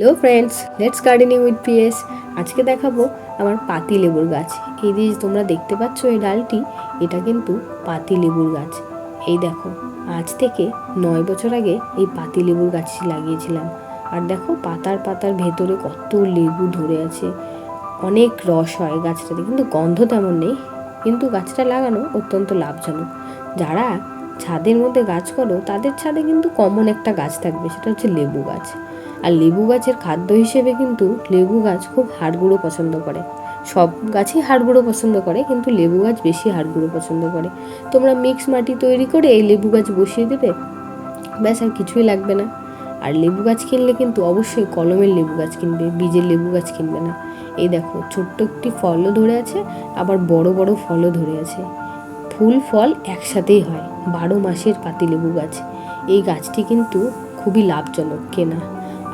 Hello friends, let's gardening with PS. আজকে দেখাবো আমার পাতি লেবুর গাছ। এই যে তোমরা দেখতে পাচ্ছ এই ডালটি, এটা কিন্তু পাতি লেবুর গাছ। এই দেখো, আজ থেকে নয় বছর আগে এই পাতি লেবুর গাছটি লাগিয়েছিলাম। আর দেখো, পাতার পাতার ভেতরে কত লেবু ধরে আছে। অনেক রস হয় গাছটাতে, কিন্তু গন্ধ তেমন নেই। কিন্তু গাছটা লাগানো অত্যন্ত লাভজনক। যারা ছাদের মধ্যে গাছ করো, তাদের ছাদে কিন্তু কমন একটা গাছ থাকবে, সেটা হচ্ছে লেবু গাছ। আর লেবু গাছের খাদ্য হিসেবে কিন্তু লেবু গাছ খুব হাড়গুঁড়ো পছন্দ করে। সব গাছই হাড়গুঁড়ো পছন্দ করে, কিন্তু লেবু গাছ বেশি হাড়গুঁড়ো পছন্দ করে। তোমরা মিক্স মাটি তৈরি করে এই লেবু গাছ বসিয়ে দেবে, ব্যাস আর কিছুই লাগবে না। আর লেবু গাছ কিনলে কিন্তু অবশ্যই কলমের লেবু গাছ কিনবে, বীজের লেবু গাছ কিনবে না। এই দেখো, ছোট্ট একটি ফলও ধরে আছে, আবার বড় বড় ফলও ধরে আছে। ফুল, ফল একসাথেই হয়, বারো মাসের পাতিলেবু গাছ। এই গাছটি কিন্তু খুবই লাভজনক কেনা।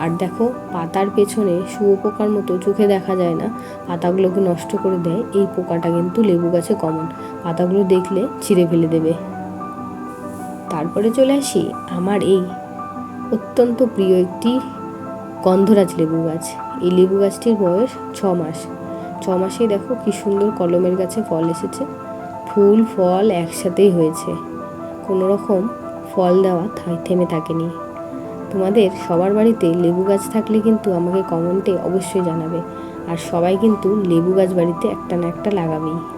আর দেখো, পাতার পেছনে শুয়োপোকার মতো চোখে দেখা যায় না। পাতাগুলোকে নষ্ট করে দেয়। এই পোকাটা কিন্তু লেবু গাছে কমন। পাতাগুলো দেখলে ছিঁড়ে ফেলে দেবে। তারপরে চলে আসি আমার এই অত্যন্ত প্রিয় একটি গন্ধরাজ লেবু গাছ। এই লেবু গাছটির বয়স ছ মাস। ছ মাসেই দেখো কি সুন্দর কলমের গাছে ফল এসেছে। ফুল, ফল একসাথেই হয়েছে। কোনো রকম ফল দেওয়া থেমে থাকেনি। তোমাদের সবার বাড়িতে লেবু গাছ থাকলে কিন্তু আমাকে কমেন্টে অবশ্যই জানাবে। আর সবাই কিন্তু লেবু গাছ বাড়িতে একটা না একটা লাগাবেই।